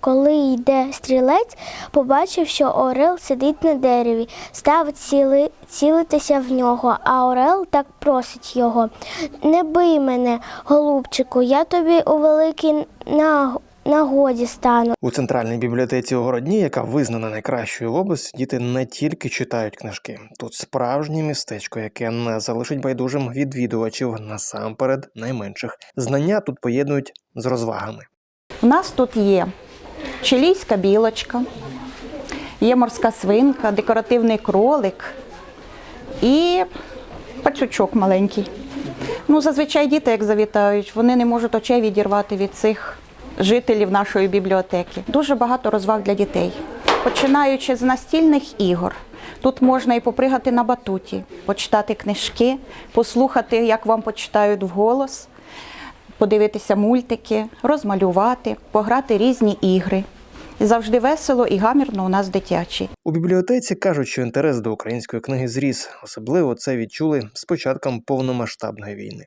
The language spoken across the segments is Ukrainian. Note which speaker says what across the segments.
Speaker 1: Коли йде стрілець, побачив, що орел сидить на дереві, став ціли, цілитися в нього, а орел так просить його: Не бий мене, голубчику, я тобі у великій наг- нагоді стану.
Speaker 2: У центральній бібліотеці у Городні, яка визнана найкращою в області, діти не тільки читають книжки. Тут справжнє містечко, яке не залишить байдужим відвідувачів насамперед найменших. Знання тут поєднують з розвагами.
Speaker 3: У нас тут є чилійська білочка, є морська свинка, декоративний кролик і пацючок маленький. Ну, зазвичай діти, як завітають, вони не можуть очей відірвати від цих жителів нашої бібліотеки. Дуже багато розваг для дітей. Починаючи з настільних ігор. Тут можна і попригати на батуті, почитати книжки, послухати, як вам почитають вголос подивитися мультики, розмалювати, пограти різні ігри. І завжди весело і гамірно у нас дитячі.
Speaker 2: У бібліотеці кажуть, що інтерес до української книги зріс. Особливо це відчули з початком повномасштабної війни.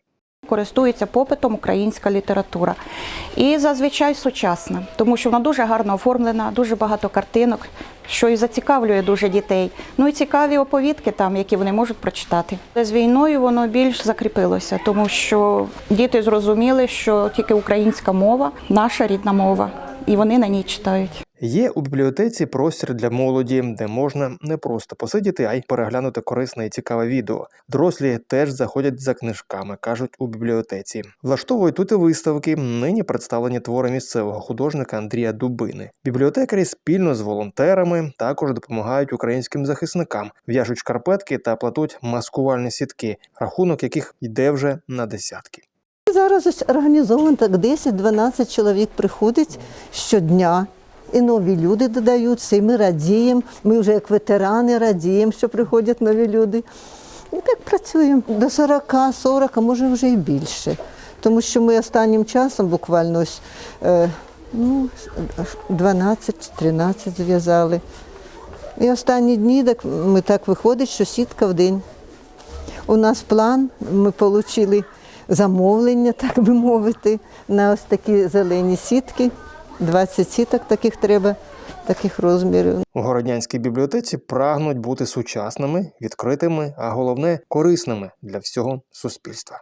Speaker 3: Користується попитом українська література. І зазвичай сучасна, тому що вона дуже гарно оформлена, дуже багато картинок, що і зацікавлює дуже дітей. Ну і цікаві оповідки там, які вони можуть прочитати. З війною воно більш закріпилося, тому що діти зрозуміли, що тільки українська мова наша рідна мова, і вони на ній читають.
Speaker 2: Є у бібліотеці простір для молоді, де можна не просто посидіти, а й переглянути корисне і цікаве відео. Дорослі теж заходять за книжками, кажуть у бібліотеці. Влаштовують тут і виставки. Нині представлені твори місцевого художника Андрія Дубини. Бібліотекарі спільно з волонтерами також допомагають українським захисникам, в'яжуть шкарпетки та платуть маскувальні сітки, рахунок яких йде вже на десятки.
Speaker 4: Зараз ось організовано так 10-12 чоловік приходить щодня. І нові люди додаються, і ми радіємо. Ми вже як ветерани радіємо, що приходять нові люди. І так працюємо до 40, 40, а може вже і більше. Тому що ми останнім часом буквально ось е, ну, 12-13 зв'язали. І останні дні так, ми так виходить, що сітка в день. У нас план, ми отримали замовлення, так би мовити, на ось такі зелені сітки. 20 сіток таких треба, таких розмірів.
Speaker 2: У городнянській бібліотеці прагнуть бути сучасними, відкритими, а головне корисними для всього суспільства.